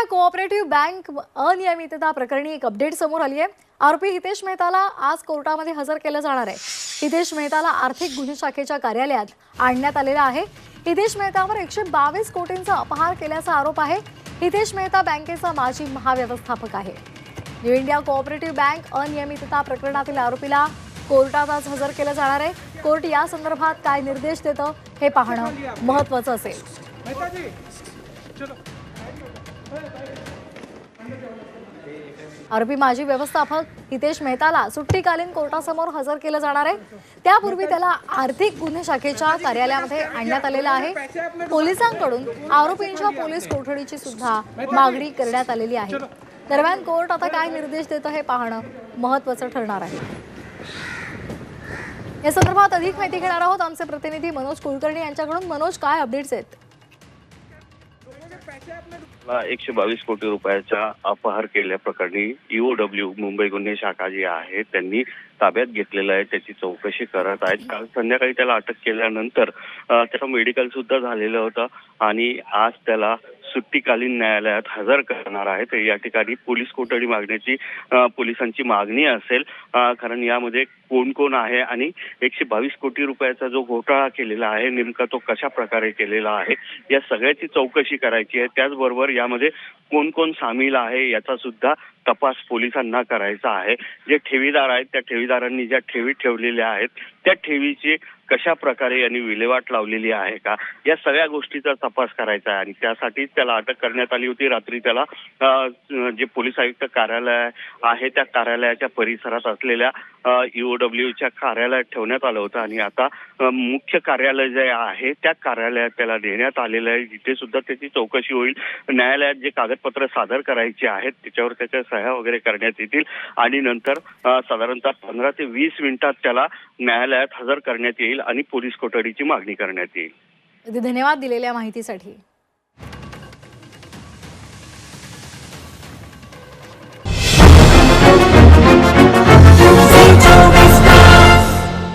India cooperative bank अनियमितता प्रकरणी एक अपडेट समोर आली आहे आरोपी हितेश मेहताला आज कोर्टामध्ये हजर केलं जाणार आहे. हितेश मेहताला आर्थिक गुन्हे शाखेच्या कार्यालयात आणण्यात आलेला आहे. हितेश मेहतावर एकशे बावीस कोटींचा अपहार केल्याचा आरोप आहे. हितेश मेहता बँकेचा माजी महाव्यवस्थापक आहे. न्यू इंडिया कोऑपरेटिव्ह बँक अनियमितता प्रकरणातील आरोपीला कोर्टात आज हजर केलं जाणार आहे. कोर्ट या संदर्भात काय निर्देश देतं हे पाहणं महत्वाचं असेल. आरोपी माजी व्यवस्थापक हितेश मेहताला सुट्टीकालीन कोर्टासमोर हजर केलं जाणार आहे. त्यापूर्वी त्याला आर्थिक गुन्हे शाखेच्या कार्यालयामध्ये आणण्यात आलेलं आहे. पोलिसांकडून आरोपींच्या पोलीस कोठडीची सुद्धा मागणी करण्यात आलेली आहे. दरम्यान कोर्ट आता काय निर्देश देतं हे पाहणं महत्वाचं ठरणार आहे. या संदर्भात अधिक माहिती घेणार आहोत आमचे प्रतिनिधी मनोज कुलकर्णी यांच्याकडून. मनोज काय अपडेट्स आहेत? एकशे बावीस कोटी रुपयाचा अपहार केल्याप्रकरणी ईओडब्ल्यू मुंबई गुन्हे शाखा जी आहे त्यांनी ताब्यात घेतलेलं आहे त्याची चौकशी करत आहेत. काल संध्याकाळी त्याला अटक केल्यानंतर त्याचं मेडिकल सुद्धा झालेलं होतं आणि आज त्याला सुट्टीकालीन न्यायालयात हजर करणार आहेत. या ठिकाणी पोलीस कोठडी मागण्याची पोलिसांची मागणी असेल. कारण यामध्ये कोण कोण आहे आणि एकशे बावीस कोटी रुपयाचा जो घोटाळा केलेला आहे नेमका तो कशा प्रकारे केलेला आहे या सगळ्याची चौकशी करायची आहे. त्याचबरोबर यामध्ये कोण कोण सामील आहे याचा सुद्धा तपास पोलिसांना करायचा आहे. जे ठेवीदार आहेत त्या ठेवीदारांनी ज्या ठेवी ठेवलेल्या आहेत त्या ठेवीची कशा प्रकारे यांनी विल्हेवाट लावलेली आहे का? या सगळ्या गोष्टीचा तपास करायचा आहे आणि त्यासाठी त्याला अटक करण्यात आली होती. रात्री त्याला जे पोलीस आयुक्त कार्यालय आहे त्या कार्यालयाच्या परिसरात असलेल्या ईओडब्ल्यूच्या कार्यालयात ठेवण्यात आलं होतं. आणि आता मुख्य कार्यालय जे आहे त्या कार्यालयात त्याला देण्यात आलेलं आहे. जिथे सुद्धा त्याची चौकशी होईल. न्यायालयात जे कागदपत्र सादर करायची आहेत त्याच्यावर त्याच्या सह्या वगैरे करण्यात येतील. आणि नंतर साधारणतः पंधरा ते वीस मिनिटात त्याला न्यायालय न्यायालयात हजर करण्यात येईल आणि पोलीस कोठडीची मागणी करण्यात येईल. म्हणजे धन्यवाद दिलेल्या माहितीसाठी.